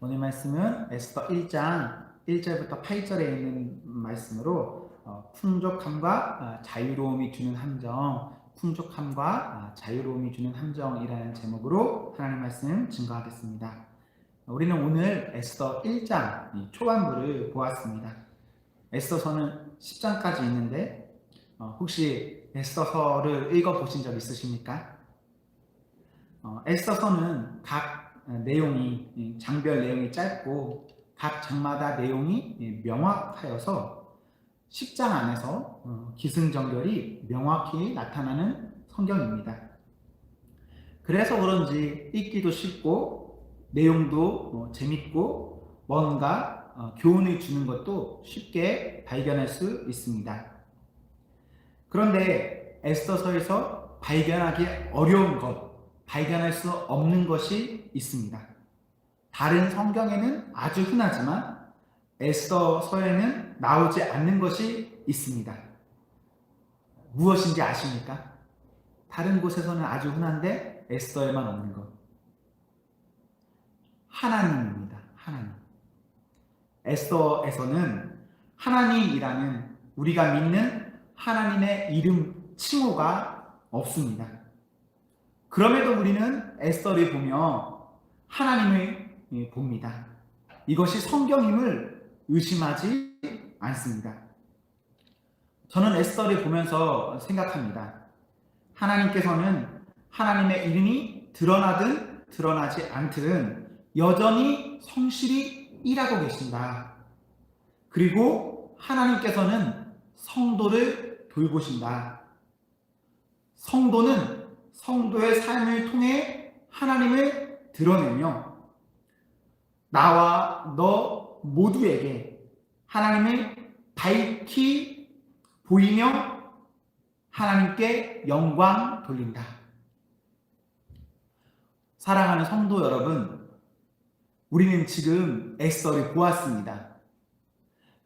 오늘 말씀은 에스더 1장 1절부터 8절에 있는 말씀으로 어, 풍족함과 아, 자유로움이 주는 함정, 풍족함과 아, 자유로움이 주는 함정이라는 제목으로 하나님 말씀 증거하겠습니다. 우리는 오늘 에스더 1장 이 초반부를 보았습니다. 에스더서는 10장까지 있는데 어, 혹시 에스더서를 읽어보신 적 있으십니까? 어, 에스더서는 각 내용이 이 장별 내용이 짧고 각 장마다 내용이 이 명확하여서 10장 안에서 어, 기승전결이 명확히 나타나는 성경입니다. 그래서 그런지 읽기도 쉽고 내용도 어, 재밌고 뭔가 어, 교훈을 주는 것도 쉽게 발견할 수 있습니다. 그런데 에스더서에서 발견하기 어려운 것, 발견할 수 없는 것이 있습니다. 다른 성경에는 아주 흔하지만 에스더서에는 나오지 않는 것이 있습니다. 무엇인지 아십니까? 다른 곳에서는 아주 흔한데 에스더에만 없는 것. 하나님입니다. 하나님. 에스더에서는 하나님이라는 우리가 믿는 하나님의 이름 칭호가 없습니다. 그럼에도 우리는 에스더를 보며 하나님을 봅니다. 이것이 성경임을 의심하지 않습니다. 저는 에스더를 보면서 생각합니다. 하나님께서는 하나님의 이름이 드러나든 드러나지 않든 여전히 성실히 일하고 계신다. 그리고 하나님께서는 성도를 돌보신다. 성도는 성도의 삶을 통해 하나님을 드러내며 나와 너 모두에게 하나님을 밝히 보이며 하나님께 영광 돌린다. 사랑하는 성도 여러분, 우리는 지금 에스더를 보았습니다.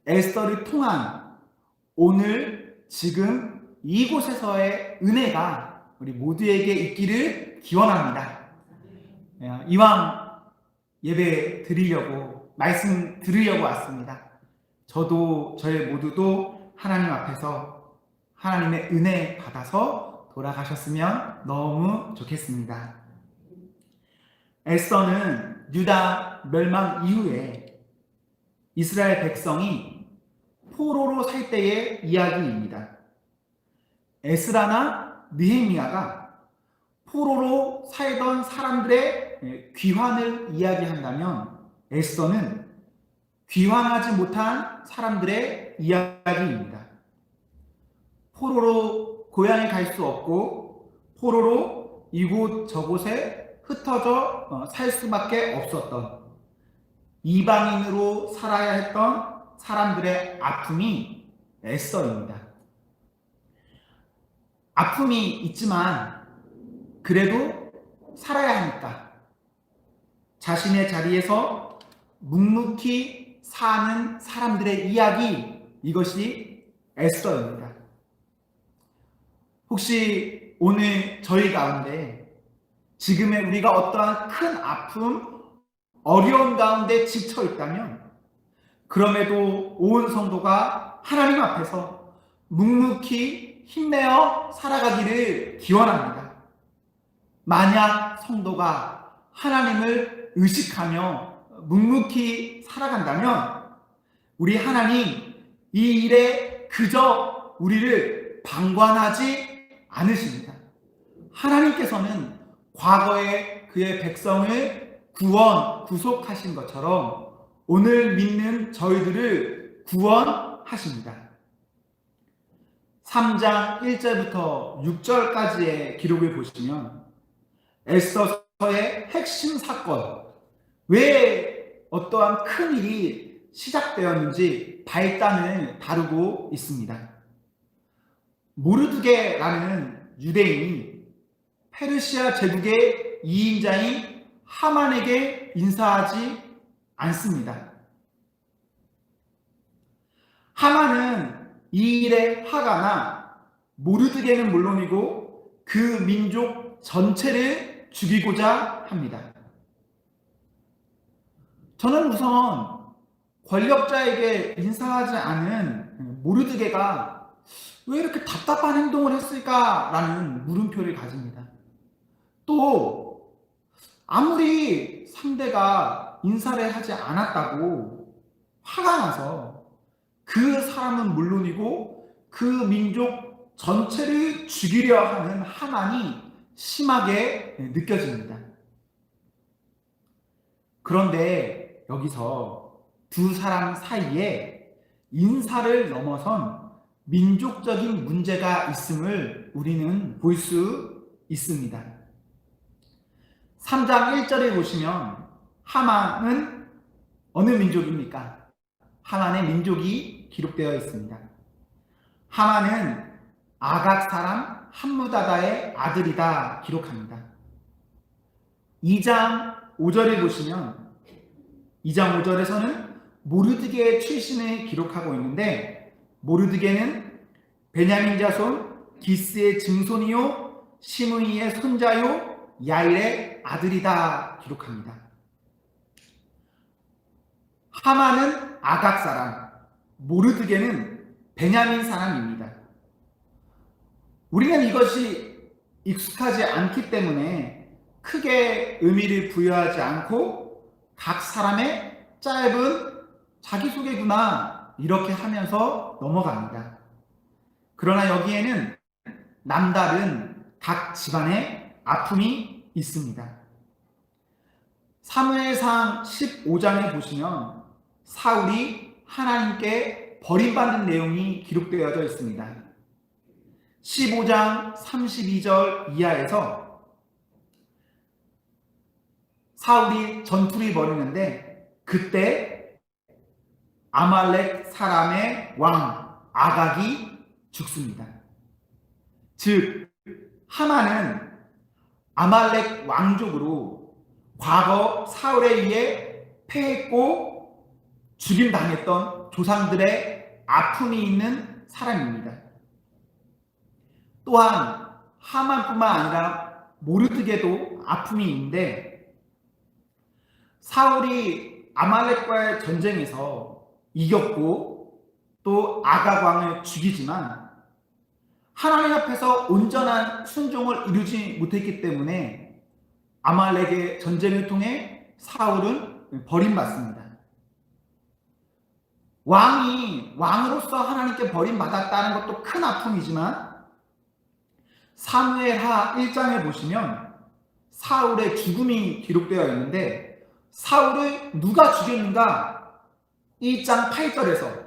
에스더를 통한 오늘 지금 이곳에서의 은혜가 우리 모두에게 있기를 기원합니다. 이왕 예배 드리려고 말씀 들으려고 왔습니다. 저도 저희 모두도 하나님 앞에서 하나님의 은혜 받아서 돌아가셨으면 너무 좋겠습니다. 에스더는 유다 멸망 이후에 이스라엘 백성이 포로로 살 때의 이야기입니다. 에스라나 느헤미야가 포로로 살던 사람들의 귀환을 이야기한다면 에스더는 귀환하지 못한 사람들의 이야기입니다. 포로로 고향에 갈 수 없고 포로로 이곳 저곳에 흩어져 살 수밖에 없었던 이방인으로 살아야 했던 사람들의 아픔이 에스더입니다. 아픔이 있지만 그래도 살아야 하니까 자신의 자리에서 묵묵히 사는 사람들의 이야기 이것이 에스더입니다. 혹시 오늘 저희 가운데 지금의 우리가 어떠한 큰 아픔, 어려운 가운데 지쳐 있다면 그럼에도 온 성도가 하나님 앞에서 묵묵히 힘내어 살아가기를 기원합니다. 만약 성도가 하나님을 의식하며 묵묵히 살아간다면 우리 하나님 이 일에 그저 우리를 방관하지 않으십니다. 하나님께서는 과거에 그의 백성을 구원, 구속하신 것처럼 오늘 믿는 저희들을 구원하십니다. 3장 1절부터 6절까지의 기록을 보시면 에스더서의 핵심 사건, 왜 어떠한 큰 일이 시작되었는지 발단을 다루고 있습니다. 모르드게라는 유대인이 페르시아 제국의 2인자인 하만에게 인사하지 않습니다. 하만은 이 일에 화가 나 모르드게는 물론이고 그 민족 전체를 죽이고자 합니다. 저는 우선 권력자에게 인사하지 않은 모르드게가 왜 이렇게 답답한 행동을 했을까라는 물음표를 가집니다. 또 아무리 상대가 인사를 하지 않았다고 화가 나서 그 사람은 물론이고 그 민족 전체를 죽이려 하는 하만이 심하게 느껴집니다. 그런데 여기서 두 사람 사이에 인사를 넘어선 민족적인 문제가 있음을 우리는 볼 수 있습니다. 3장 1절에 보시면 하만은 어느 민족입니까? 하만의 민족이 기록되어 있습니다. 하만은 아각 사람 함무다다의 아들이다 기록합니다. 2장 5절에 보시면 2장 5절에서는 모르드게의 출신을 기록하고 있는데 모르드게는 베냐민 자손 기스의 증손이요 시므이의 손자요 야일의 아들이다 기록합니다. 하마는 아각 사람, 모르드게는 베냐민 사람입니다. 우리는 이것이 익숙하지 않기 때문에 크게 의미를 부여하지 않고 각 사람의 짧은 자기소개구나 이렇게 하면서 넘어갑니다. 그러나 여기에는 남다른 각 집안의 아픔이 있습니다. 사무엘상 15장에 보시면 사울이 하나님께 버림받는 내용이 기록되어져 있습니다. 15장 32절 이하에서 사울이 전투를 벌이는데 그때 아말렉 사람의 왕 아각이 죽습니다. 즉 하마는 아말렉 왕족으로 과거 사울에 의해 패했고 죽임 당했던 조상들의 아픔이 있는 사람입니다. 또한 하만뿐만 아니라 모르드게도 아픔이 있는데 사울이 아말렉과의 전쟁에서 이겼고 또 아각 왕을 죽이지만 하나님 앞에서 온전한 순종을 이루지 못했기 때문에 아말렉의 전쟁을 통해 사울은 버림받습니다. 왕이 왕으로서 하나님께 버림받았다는 것도 큰 아픔이지만 사무엘하 1장에 보시면 사울의 죽음이 기록되어 있는데 사울을 누가 죽였는가? 1장 8절에서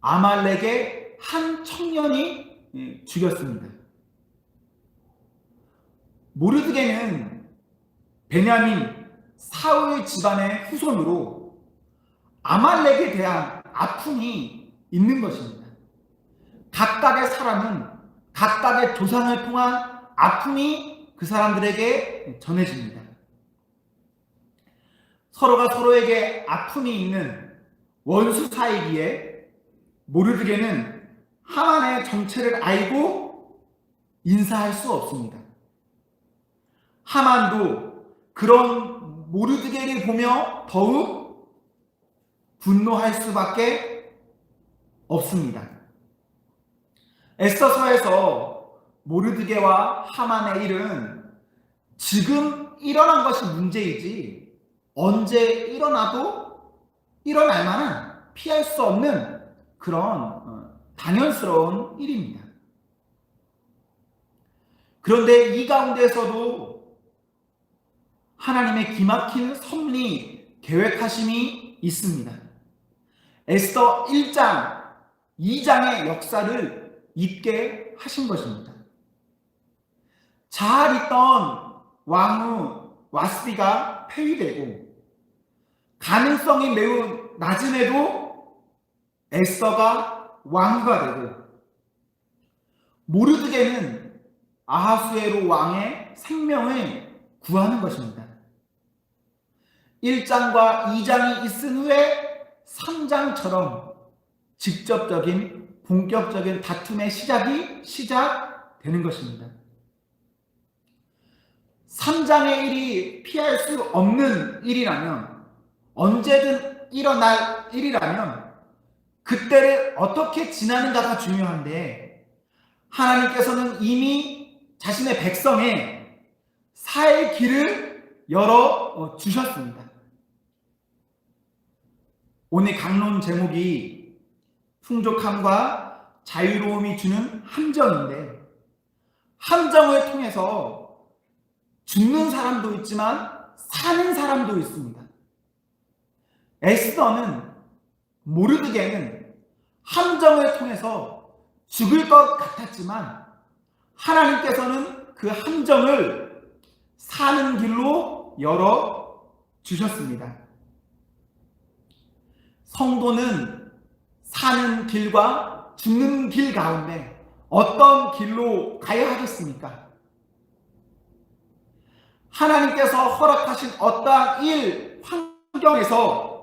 아말렉의 한 청년이 죽였습니다. 모르드게는 베냐민 사울 집안의 후손으로 아말렉에 대한 아픔이 있는 것입니다. 각각의 사람은 각각의 조상을 통한 아픔이 그 사람들에게 전해집니다. 서로가 서로에게 아픔이 있는 원수 사이기에 모르드게는 하만의 정체를 알고 인사할 수 없습니다. 하만도 그런 모르드게를 보며 더욱 분노할 수밖에 없습니다. 에스더서에서 모르드게와 하만의 일은 지금 일어난 것이 문제이지 언제 일어나도 일어날 만한 피할 수 없는 그런 당연스러운 일입니다. 그런데 이 가운데서도 하나님의 기막힌 섭리 계획하심이 있습니다. 에스더 1장, 2장의 역사를 있게 하신 것입니다. 잘 있던 왕후 와스비가 폐위되고 가능성이 매우 낮음에도 에스더가 왕후가 되고 모르드게는 아하수에로 왕의 생명을 구하는 것입니다. 1장과 2장이 있은 후에 3장처럼 직접적인 본격적인 다툼의 시작이 시작되는 것입니다. 3장의 일이 피할 수 없는 일이라면 언제든 일어날 일이라면 그때를 어떻게 지나는가가 중요한데 하나님께서는 이미 자신의 백성에 살 길을 열어 주셨습니다. 오늘 강론 제목이 풍족함과 자유로움이 주는 함정인데 함정을 통해서 죽는 사람도 있지만 사는 사람도 있습니다. 에스더는 모르드게는 함정을 통해서 죽을 것 같았지만 하나님께서는 그 함정을 사는 길로 열어 주셨습니다. 성도는 사는 길과 죽는 길 가운데 어떤 길로 가야 하겠습니까? 하나님께서 허락하신 어떠한 일, 환경에서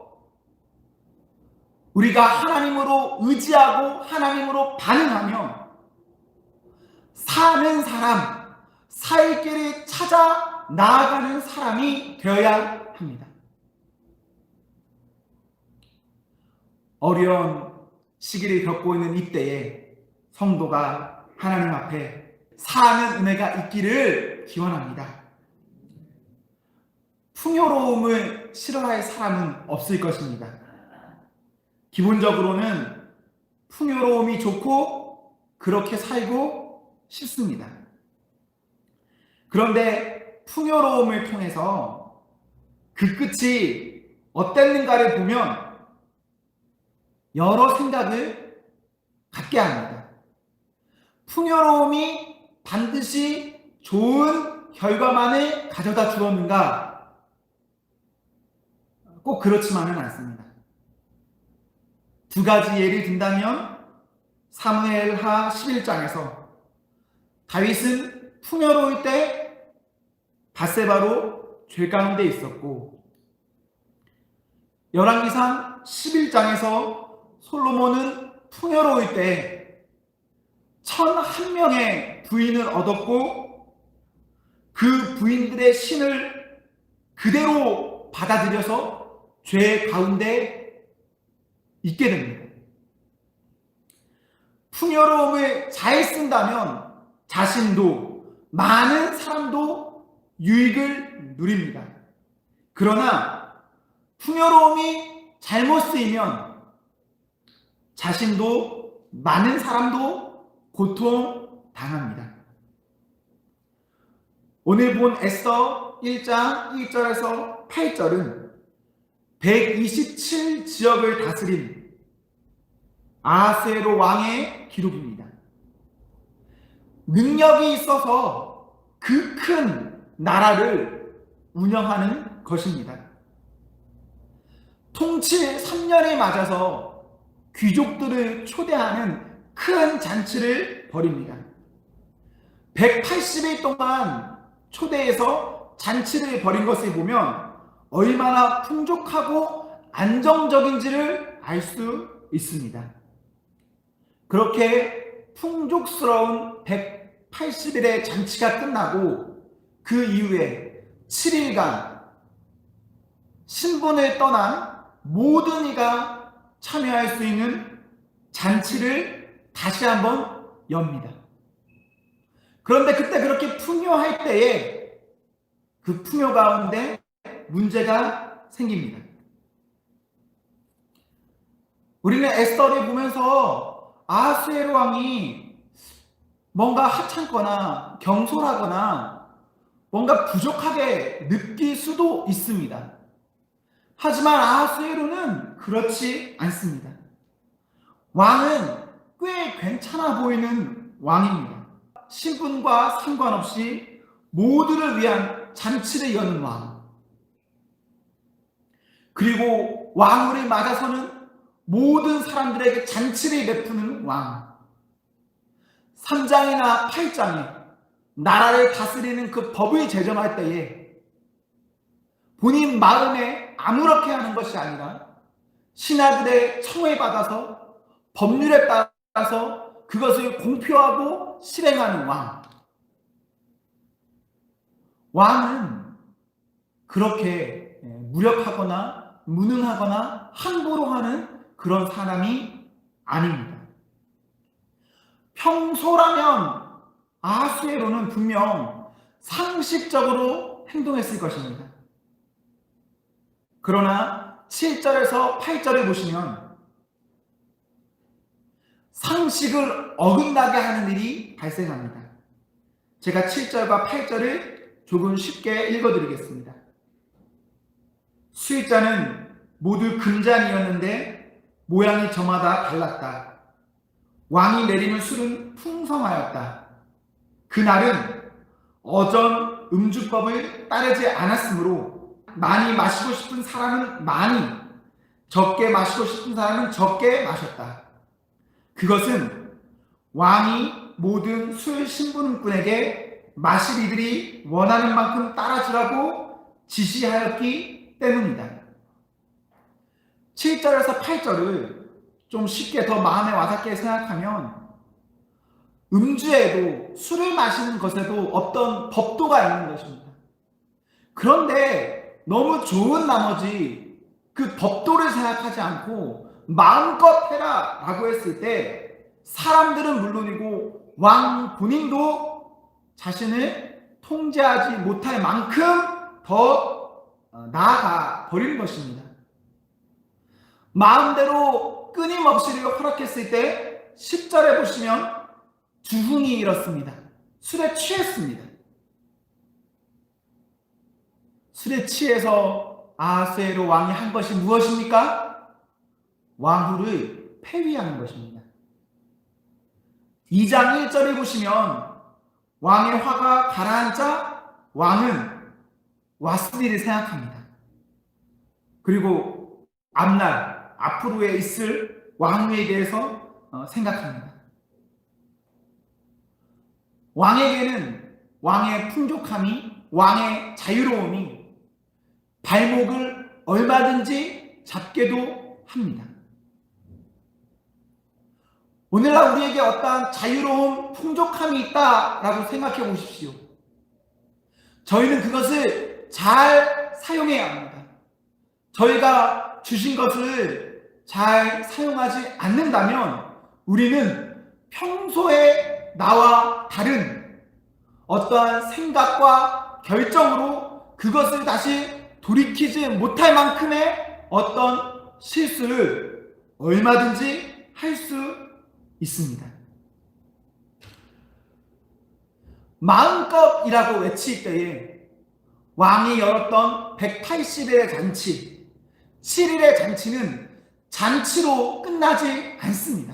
우리가 하나님으로 의지하고 하나님으로 반응하며 사는 사람, 살 길을 찾아 나아가는 사람이 되어야 합니다. 어려운 시기를 겪고 있는 이때에 성도가 하나님 앞에 사는 은혜가 있기를 기원합니다. 풍요로움을 싫어할 사람은 없을 것입니다. 기본적으로는 풍요로움이 좋고 그렇게 살고 싶습니다. 그런데 풍요로움을 통해서 그 끝이 어땠는가를 보면 여러 생각을 갖게 합니다. 풍요로움이 반드시 좋은 결과만을 가져다 주었는가? 꼭 그렇지만은 않습니다. 두 가지 예를 든다면 사무엘하 11장에서 다윗은 풍요로울 때 바세바로 죄 가운데 있었고 열왕기상 11장에서 솔로몬은 풍요로울 때 천 한 명의 부인을 얻었고 그 부인들의 신을 그대로 받아들여서 죄 가운데 있게 됩니다. 풍요로움을 잘 쓴다면 자신도 많은 사람도 유익을 누립니다. 그러나 풍요로움이 잘못 쓰이면 자신도 많은 사람도 고통 당합니다. 오늘 본 에스더 1장 1절에서 8절은 127 지역을 다스린 아하스에로 왕의 기록입니다. 능력이 있어서 그 큰 나라를 운영하는 것입니다. 통치 3년이 맞아서 귀족들을 초대하는 큰 잔치를 벌입니다. 180일 동안 초대해서 잔치를 벌인 것을 보면 얼마나 풍족하고 안정적인지를 알 수 있습니다. 그렇게 풍족스러운 180일의 잔치가 끝나고 그 이후에 7일간 신분을 떠난 모든 이가 참여할 수 있는 잔치를 다시 한번 엽니다. 그런데 그때 그렇게 풍요할 때에 그 풍요 가운데 문제가 생깁니다. 우리는 에스더를 보면서 아하스에로 왕이 뭔가 하찮거나 경솔하거나 뭔가 부족하게 느낄 수도 있습니다. 하지만 아하스에로는 그렇지 않습니다. 왕은 꽤 괜찮아 보이는 왕입니다. 신분과 상관없이 모두를 위한 잔치를 여는 왕. 그리고 왕후를 맞아서는 모든 사람들에게 잔치를 베푸는 왕. 3장이나 8장에 나라를 다스리는 그 법을 제정할 때에 본인 마음에 아무렇게 하는 것이 아니라 신하들의 청을 받아서 법률에 따라서 그것을 공표하고 실행하는 왕. 왕은 그렇게 무력하거나 무능하거나 함부로 하는 그런 사람이 아닙니다. 평소라면 아수에로는 분명 상식적으로 행동했을 것입니다. 그러나 7절에서 8절을 보시면 상식을 어긋나게 하는 일이 발생합니다. 제가 7절과 8절을 조금 쉽게 읽어드리겠습니다. 수입자는 모두 금잔이었는데 모양이 저마다 달랐다. 왕이 내리는 술은 풍성하였다. 그날은 어전 음주법을 따르지 않았으므로 많이 마시고 싶은 사람은 많이, 적게 마시고 싶은 사람은 적게 마셨다. 그것은 왕이 모든 술 신분꾼에게 마실 이들이 원하는 만큼 따라주라고 지시하였기 때문이다. 7절에서 8절을 좀 쉽게 더 마음에 와닿게 생각하면 음주에도 술을 마시는 것에도 어떤 법도가 있는 것입니다. 그런데 너무 좋은 나머지 그 법도를 생각하지 않고 마음껏 해라 라고 했을 때 사람들은 물론이고 왕 본인도 자신을 통제하지 못할 만큼 더 어, 나아가 버리는 것입니다. 마음대로 끊임없이 허락했을 때 10절에 보시면 주흥이 일었습니다. 술에 취했습니다. 취해서 아하스에로 왕이 한 것이 무엇입니까? 왕후를 폐위하는 것입니다. 2장 1절에 보시면 왕의 화가 가라앉자 왕은 와스리를 생각합니다. 그리고 앞날 앞으로에 있을 왕위에 대해서 어, 생각합니다. 왕에게는 왕의 풍족함이 왕의 자유로움이 발목을 얼마든지 잡게도 합니다. 오늘날 우리에게 어떠한 자유로움, 풍족함이 있다라고 생각해 보십시오. 저희는 그것을 잘 사용해야 합니다. 저희가 주신 것을 잘 사용하지 않는다면 우리는 평소에 나와 다른 어떠한 생각과 결정으로 그것을 다시 돌이키지 못할 만큼의 어떤 실수를 얼마든지 할 수 있습니다. 마음껏이라고 외칠 때에 왕이 열었던 180일의 잔치, 7일의 잔치는 잔치로 끝나지 않습니다.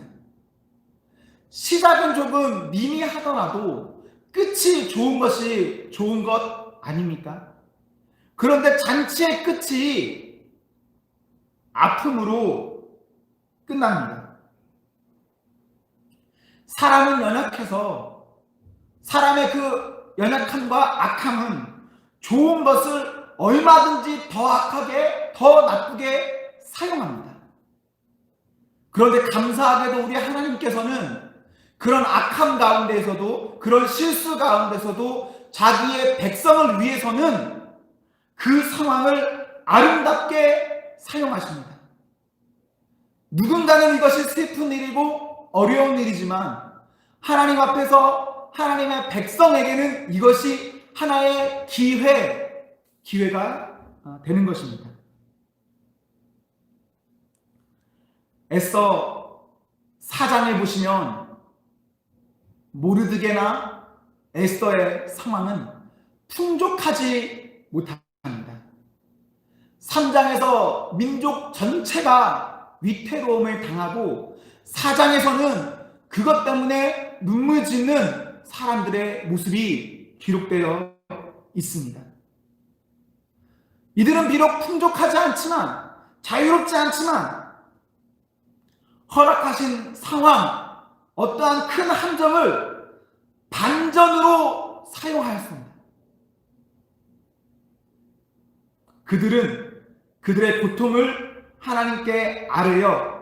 시작은 조금 미미하더라도 끝이 좋은 것이 좋은 것 아닙니까? 그런데 잔치의 끝이 아픔으로 끝납니다. 사람은 연약해서 사람의 그 연약함과 악함은 좋은 것을 얼마든지 더 악하게, 더 나쁘게 사용합니다. 그런데 감사하게도 우리 하나님께서는 그런 악함 가운데에서도 그런 실수 가운데서도 자기의 백성을 위해서는 그 상황을 아름답게 사용하십니다. 누군가는 이것이 슬픈 일이고 어려운 일이지만 하나님 앞에서 하나님의 백성에게는 이것이 하나의 기회, 기회가 되는 것입니다. 에서 사장을 보시면 모르드게나 에스더의 상황은 풍족하지 못합니다. 3장에서 민족 전체가 위태로움을 당하고 4장에서는 그것 때문에 눈물 짓는 사람들의 모습이 기록되어 있습니다. 이들은 비록 풍족하지 않지만 자유롭지 않지만 허락하신 상황, 어떠한 큰 함정을 반전으로 사용하였습니다. 그들은 그들의 고통을 하나님께 아뢰어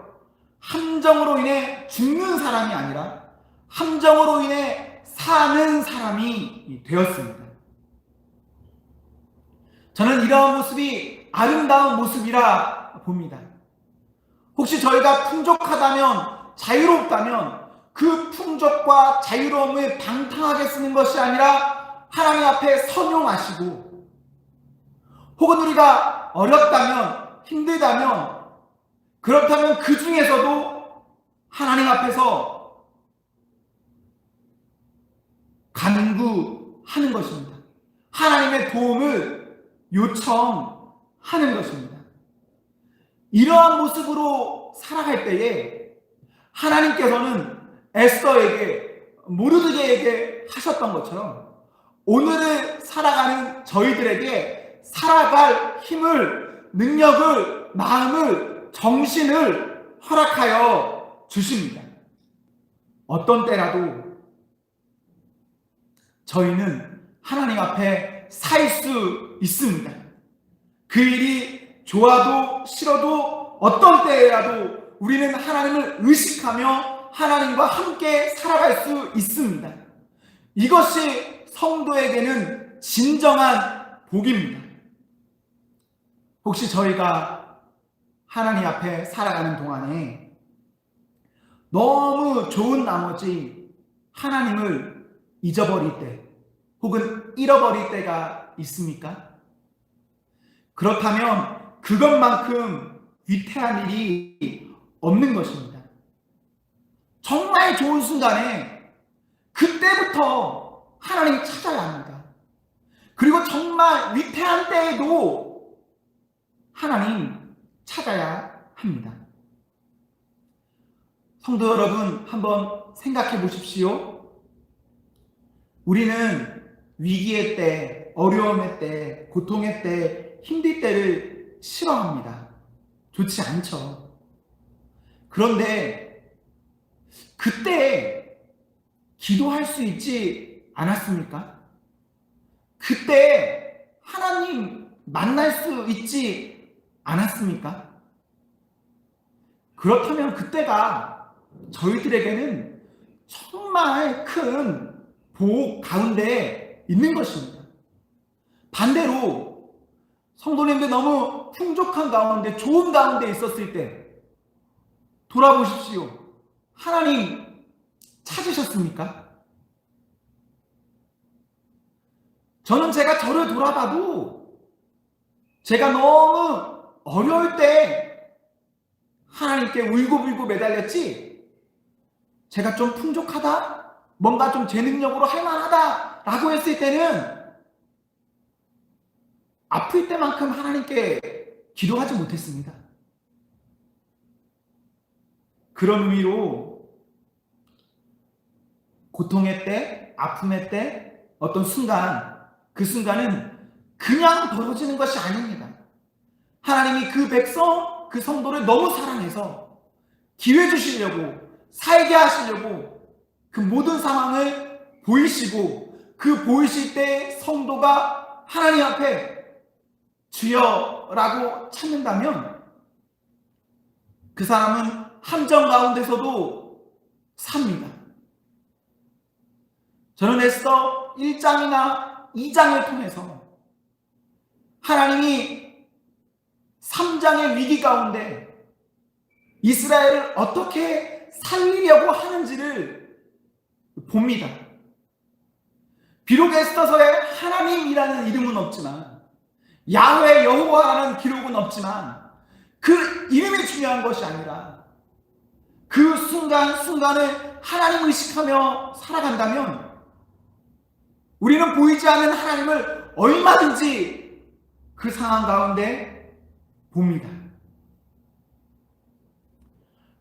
함정으로 인해 죽는 사람이 아니라 함정으로 인해 사는 사람이 되었습니다. 저는 이러한 모습이 아름다운 모습이라 봅니다. 혹시 저희가 풍족하다면, 자유롭다면 그 풍족과 자유로움을 방탕하게 쓰는 것이 아니라 하나님 앞에 선용하시고 혹은 우리가 어렵다면, 힘들다면 그렇다면 그 중에서도 하나님 앞에서 간구하는 것입니다. 하나님의 도움을 요청하는 것입니다. 이러한 모습으로 살아갈 때에 하나님께서는 에스더에게 모르드게에게 하셨던 것처럼 오늘을 살아가는 저희들에게 살아갈 힘을 능력을 마음을 정신을 허락하여 주십니다. 어떤 때라도 저희는 하나님 앞에 살 수 있습니다. 그 일이 좋아도 싫어도 어떤 때라도 우리는 하나님을 의식하며 하나님과 함께 살아갈 수 있습니다. 이것이 성도에게는 진정한 복입니다. 혹시 저희가 하나님 앞에 살아가는 동안에 너무 좋은 나머지 하나님을 잊어버릴 때 혹은 잃어버릴 때가 있습니까? 그렇다면 그것만큼 위태한 일이 없는 것입니다. 정말 좋은 순간에 그때부터 하나님을 찾아야 합니다. 그리고 정말 위태한 때에도 하나님 찾아야 합니다. 성도 여러분, 한번 생각해 보십시오. 우리는 위기의 때, 어려움의 때, 고통의 때, 힘들 때를 싫어합니다. 좋지 않죠. 그런데 그때 기도할 수 있지 않았습니까? 그때 하나님 만날 수 있지 않았습니까? 그렇다면 그때가 저희들에게는 정말 큰복 가운데 있는 것입니다. 반대로 성도님들 너무 풍족한 가운데 좋은 가운데 있었을 때 돌아보십시오. 하나님 찾으셨습니까? 저는 제가 저를 돌아봐도 제가 너무 어려울 때 하나님께 울고불고 매달렸지 제가 좀 풍족하다? 뭔가 좀 제 능력으로 할만하다 라고 했을 때는 아플 때만큼 하나님께 기도하지 못했습니다. 그런 의미로 고통의 때, 아픔의 때, 어떤 순간, 그 순간은 그냥 벌어지는 것이 아닙니다. 하나님이 그 백성, 그 성도를 너무 사랑해서 기회 주시려고, 살게 하시려고 그 모든 상황을 보이시고 그 보이실 때 성도가 하나님 앞에 주여라고 찾는다면 그 사람은 함정 가운데서도 삽니다. 저는 애써 1장이나 2장을 통해서 하나님이 3장의 위기 가운데 이스라엘을 어떻게 살리려고 하는지를 봅니다. 비록 에스더서에 하나님이라는 이름은 없지만 야훼 여호와라는 기록은 없지만 그 이름이 중요한 것이 아니라 그 순간 순간을 하나님 의식하며 살아간다면 우리는 보이지 않는 하나님을 얼마든지 그 상황 가운데 봅니다.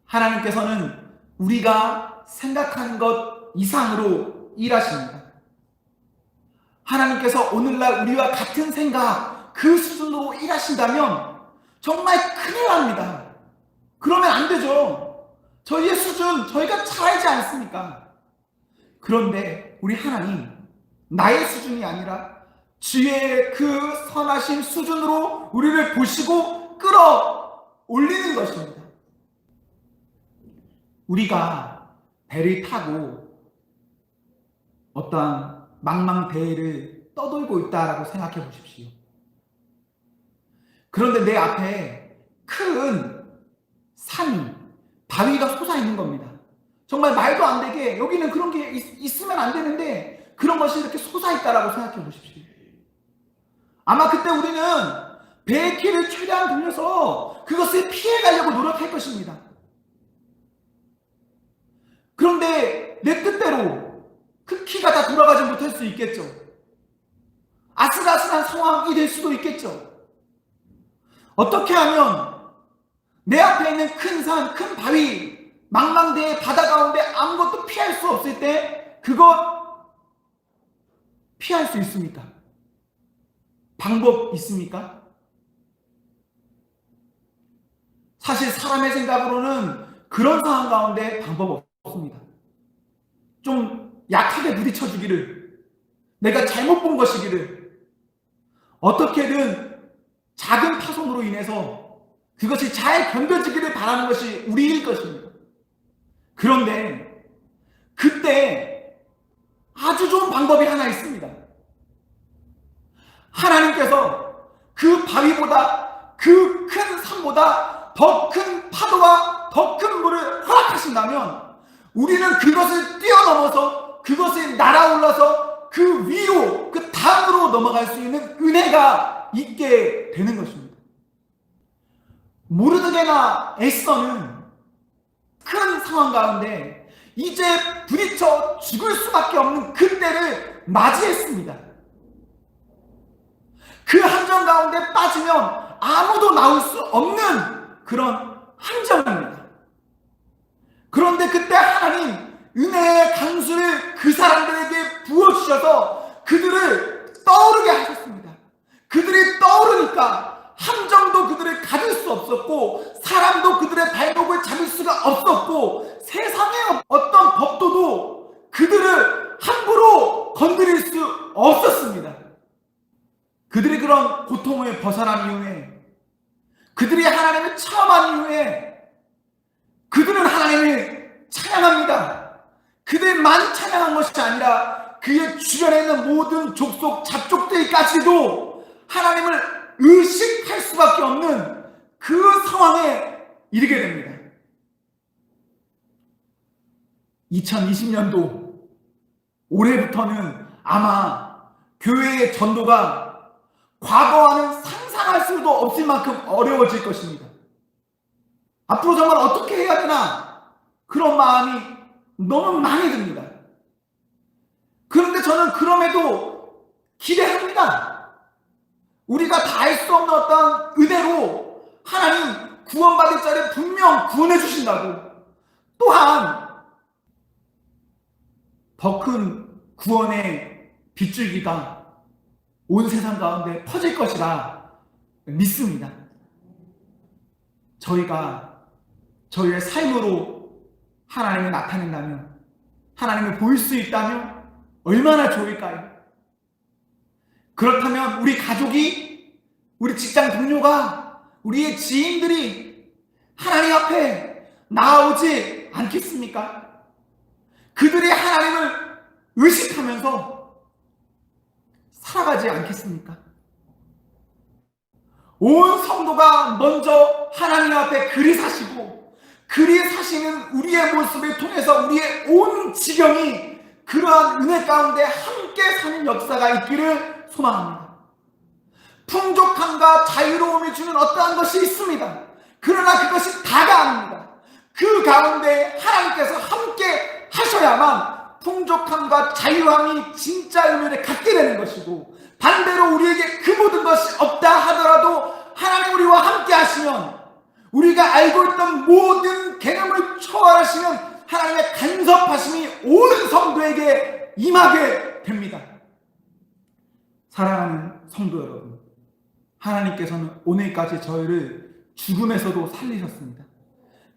하나님께서는 우리가 생각하는 것 이상으로 일하십니다. 하나님께서 오늘날 우리와 같은 생각, 그 수준으로 일하신다면 정말 큰일 납니다. 그러면 안 되죠. 저희의 수준, 저희가 잘 알지 않습니까? 그런데 우리 하나님, 나의 수준이 아니라 주의 그 선하신 수준으로 우리를 보시고 끌어 올리는 것입니다. 우리가 배를 타고 어떠한 망망대해를 떠돌고 있다라고 생각해 보십시오. 그런데 내 앞에 큰 산이, 바위가 솟아 있는 겁니다. 정말 말도 안 되게 여기는 그런 게 있, 으면안 되는데 그런 것이 이렇게 솟아 있다라고 생각해 보십시오. 아마 그때 우리는 배의 키를 최대한 돌려서 그것을 피해 가려고 노력할 것입니다. 그런데 내 뜻대로 그 키가 다 돌아가지 못할 수 있겠죠. 아슬아슬한 상황이 될 수도 있겠죠. 어떻게 하면 내 앞에 있는 큰 산, 큰 바위, 망망대해 바다 가운데 아무것도 피할 수 없을 때 그것 피할 수 있습니까? 방법 있습니까? 사실 사람의 생각으로는 그런 상황 가운데 방법 없습니다. 좀 약하게 부딪혀 주기를, 내가 잘못 본 것이기를, 어떻게든 작은 파손으로 인해서 그것이 잘 견뎌지기를 바라는 것이 우리일 것입니다. 그런데 그때 아주 좋은 방법이 하나 있습니다. 하나님께서 그 바위보다 그 큰 산보다 더 큰 파도와 더 큰 물을 허락하신다면 우리는 그것을 뛰어넘어서 그것이 날아올라서 그 위로 그 다음으로 넘어갈 수 있는 은혜가 있게 되는 것입니다. 모르드게나 에스더는 큰 상황 가운데 이제 부딪혀 죽을 수밖에 없는 그때를 맞이했습니다. 그 함정 가운데 빠지면 아무도 나올 수 없는 그런 함정입니다. 그런데 그때 하나님 은혜의 강수를 그 사람들에게 부어주셔서 그들을 떠오르게 하셨습니다. 그들이 떠오르니까 함정도 그들을 가질 수 없었고 사람도 그들의 발목을 잡을 수가 없었고 세상의 어떤 법도도 그들을 함부로 건드릴 수 없었습니다. 그들이 그런 고통을 벗어난 이후에 그들이 하나님을 처음 한 이후에 그들은 하나님을 찬양합니다. 그들만 찬양한 것이 아니라 그의 주변에 있는 모든 족속 잡족들까지도 하나님을 의식할 수밖에 없는 그 상황에 이르게 됩니다. 2020년도 올해부터는 아마 교회의 전도가 과거와는 상 상할 수도 없을 만큼 어려워질 것입니다. 앞으로 정말 어떻게 해야 되나 그런 마음이 너무 많이 듭니다. 그런데 저는 그럼에도 기대합니다. 우리가 다 할 수 없는 어떤 은혜로 하나님 구원받을 자를 분명 구원해 주신다고 또한 더 큰 구원의 빗줄기가 온 세상 가운데 퍼질 것이라 믿습니다. 저희가 저희의 삶으로 하나님을 나타낸다면, 하나님을 보일 수 있다면 얼마나 좋을까요? 그렇다면 우리 가족이, 우리 직장 동료가, 우리의 지인들이 하나님 앞에 나오지 않겠습니까? 그들이 하나님을 의식하면서 살아가지 않겠습니까? 온 성도가 먼저 하나님 앞에 그리 사시고 그리 사시는 우리의 모습을 통해서 우리의 온 지경이 그러한 은혜 가운데 함께 사는 역사가 있기를 소망합니다. 풍족함과 자유로움이 주는 어떠한 것이 있습니다. 그러나 그것이 다가 아닙니다. 그 가운데 하나님께서 함께 하셔야만 풍족함과 자유함이 진짜 의미를 갖게 되는 것이고 반대로 우리에게 그 모든 것이 없다 하더라도 하나님 우리와 함께 하시면 우리가 알고 있던 모든 개념을 초월하시는 하나님의 간섭하심이 온 성도에게 임하게 됩니다. 사랑하는 성도 여러분, 하나님께서는 오늘까지 저희를 죽음에서도 살리셨습니다.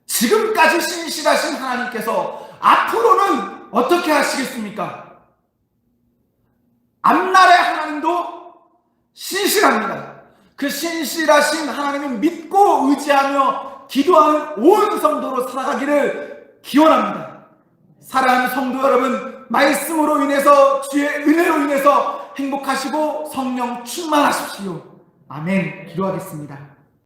지금까지 신실하신 하나님께서 앞으로는 어떻게 하시겠습니까? 앞날의 하나님도 신실합니다. 그 신실하신 하나님을 믿고 의지하며 기도하는 온 성도로 살아가기를 기원합니다. 사랑하는 성도 여러분, 말씀으로 인해서 주의 은혜로 인해서 행복하시고 성령 충만하십시오. 아멘. 기도하겠습니다.